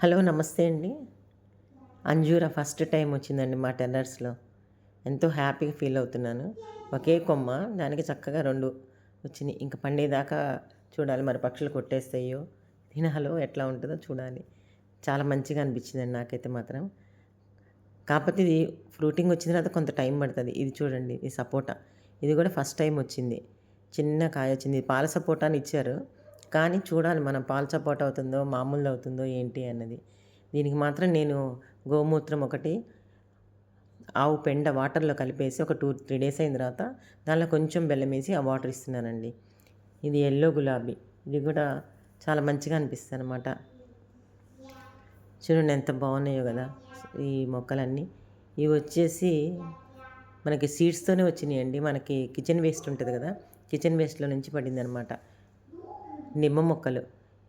Hello నమస్తే అండి. అంజూరా first time వచ్చిందండి మా టెర్రర్స్లో ఎంతో హ్యాపీగా ఫీల్ అవుతున్నాను. ఒకే కొమ్మ దానికి చక్కగా రెండు వచ్చినాయి. ఇంకా పండేదాకా చూడాలి మరి పక్షులు కొట్టేస్తాయో. తినాలో ఎట్లా ఉంటుందో చూడాలి. చాలా మంచిగా అనిపించిందండి నాకైతే మాత్రం. కాకపోతే ఇది ఫ్రూటింగ్ వచ్చిన తర్వాత కొంత టైం పడుతుంది. ఇది చూడండి ఇది సపోటా. ఇది కూడా ఫస్ట్ టైం వచ్చింది. చిన్న కాయ వచ్చింది. పాల సపోటా అని ఇచ్చారు. కానీ చూడాలి మనం పాల అవుతుందో మామూలు అవుతుందో ఏంటి అన్నది. దీనికి మాత్రం నేను గోమూత్రం ఒకటి ఆవు పెండ వాటర్లో కలిపేసి ఒక టూ త్రీ డేస్ అయిన తర్వాత దానిలో కొంచెం బెల్లం వేసి ఆ వాటర్ ఇస్తున్నానండి. ఇది ఎల్లో గులాబీ. ఇది కూడా చాలా మంచిగా అనిపిస్తుంది అనమాట చూడండి ఎంత బాగున్నాయో కదా ఈ మొక్కలన్నీ. ఇవి వచ్చేసి మనకి సీడ్స్తోనే వచ్చినాయండి. మనకి కిచెన్ వేస్ట్ ఉంటుంది కదా కిచెన్ వేస్ట్లో నుంచి పడింది అనమాట నిమ్మ మొక్కలు.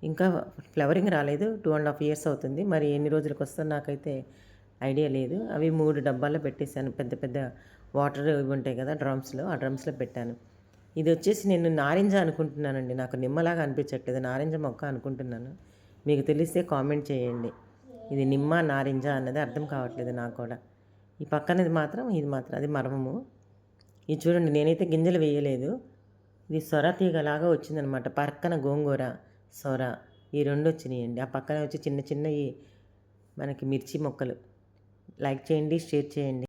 ఇంకా ఫ్లవరింగ్ రాలేదు. టూ అండ్ హాఫ్ ఇయర్స్ అవుతుంది. మరి ఎన్ని రోజులకు వస్తుందో నాకైతే ఐడియా లేదు. అవి మూడు డబ్బాల్లో పెట్టేశాను. పెద్ద పెద్ద వాటర్ ఇవి ఉంటాయి కదా డ్రమ్స్లో ఆ డ్రమ్స్లో పెట్టాను. ఇది వచ్చేసి నేను నారింజ అనుకుంటున్నానండి. నాకు నిమ్మలాగా అనిపించట్లేదు. నారింజ మొక్క అనుకుంటున్నాను. మీకు తెలిస్తే కామెంట్ చేయండి. ఇది నిమ్మ నారింజ అన్నది అర్థం కావట్లేదు నాకు కూడా. ఈ పక్కనది మాత్రం ఇది మాత్రం అది మర్మము. ఇది చూడండి నేనైతే గింజలు వేయలేదు. ఇది సొర తీగలాగా వచ్చిందనమాట. పక్కన గోంగూర సొర. ఈ రెండు వచ్చినాయండి. ఆ పక్కన వచ్చి చిన్న చిన్నవి మనకి మిర్చి మొక్కలు. లైక్ చేయండి షేర్ చేయండి.